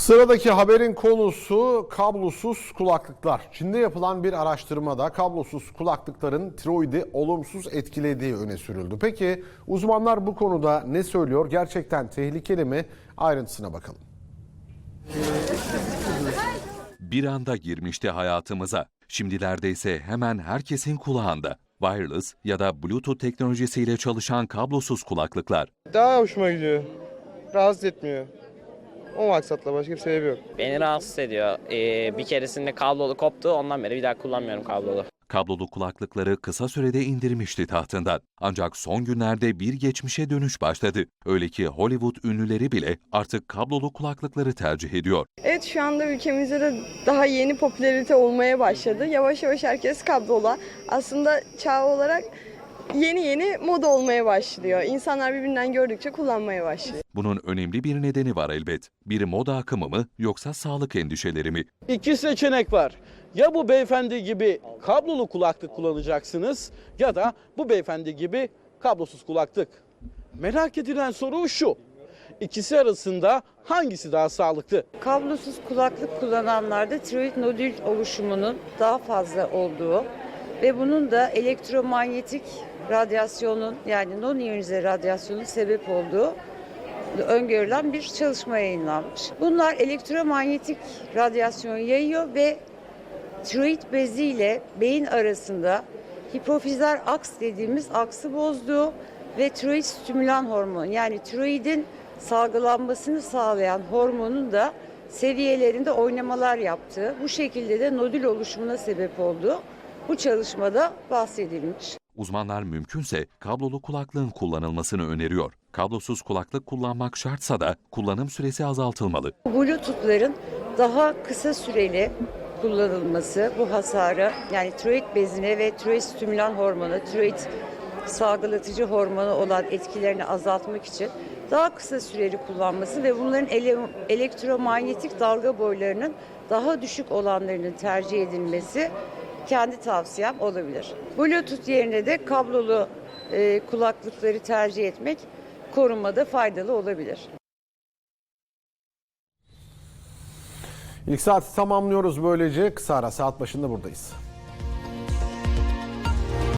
Sıradaki haberin konusu kablosuz kulaklıklar. Çin'de yapılan bir araştırmada kablosuz kulaklıkların tiroidi olumsuz etkilediği öne sürüldü. Peki uzmanlar bu konuda ne söylüyor? Gerçekten tehlikeli mi? Ayrıntısına bakalım. bir anda girmişti hayatımıza. Şimdilerde ise hemen herkesin kulağında. Wireless ya da Bluetooth teknolojisiyle çalışan kablosuz kulaklıklar. Daha hoşuma gidiyor. Rahatsız etmiyor. O maksatla başka bir sebebi yok. Beni rahatsız ediyor. Ee, bir keresinde kablolu koptu. Ondan beri bir daha kullanmıyorum kablolu. Kablolu kulaklıkları kısa sürede indirmişti tahtından. Ancak son günlerde bir geçmişe dönüş başladı. Öyle ki Hollywood ünlüleri bile artık kablolu kulaklıkları tercih ediyor. Evet şu anda ülkemizde de daha yeni popülarite olmaya başladı. Yavaş yavaş herkes kablola. Aslında çağ olarak yeni yeni moda olmaya başlıyor. İnsanlar birbirinden gördükçe kullanmaya başlıyor. Bunun önemli bir nedeni var elbet. Bir moda akımı mı yoksa sağlık endişeleri mi? İki seçenek var. Ya bu beyefendi gibi kablolu kulaklık kullanacaksınız ya da bu beyefendi gibi kablosuz kulaklık. Merak edilen soru şu. İkisi arasında hangisi daha sağlıklı? Kablosuz kulaklık kullananlarda tiroid nodül oluşumunun daha fazla olduğu ve bunun da elektromanyetik radyasyonun yani non-iyonize radyasyonun sebep olduğu öngörülen bir çalışma yayınlanmış. Bunlar elektromanyetik radyasyon yayıyor ve tiroid bezi ile beyin arasında hipofizer aks dediğimiz aksı bozduğu ve tiroid stimülan hormonu yani tiroidin salgılanmasını sağlayan hormonun da seviyelerinde oynamalar yaptığı, bu şekilde de nodül oluşumuna sebep olduğu bu çalışmada bahsedilmiş. Uzmanlar mümkünse kablolu kulaklığın kullanılmasını öneriyor. Kablosuz kulaklık kullanmak şartsa da kullanım süresi azaltılmalı. Bluetooth'ların daha kısa süreli kullanılması bu hasarı yani tiroid bezine ve tiroid stimülan hormonu, tiroid salgılatıcı hormonu olan etkilerini azaltmak için daha kısa süreli kullanması ve bunların ele- elektromanyetik dalga boylarının daha düşük olanlarının tercih edilmesi kendi tavsiyem olabilir. Bluetooth yerine de kablolu e, kulaklıkları tercih etmek korunmada faydalı olabilir. İlk saati tamamlıyoruz böylece. Kısa ara saat başında buradayız.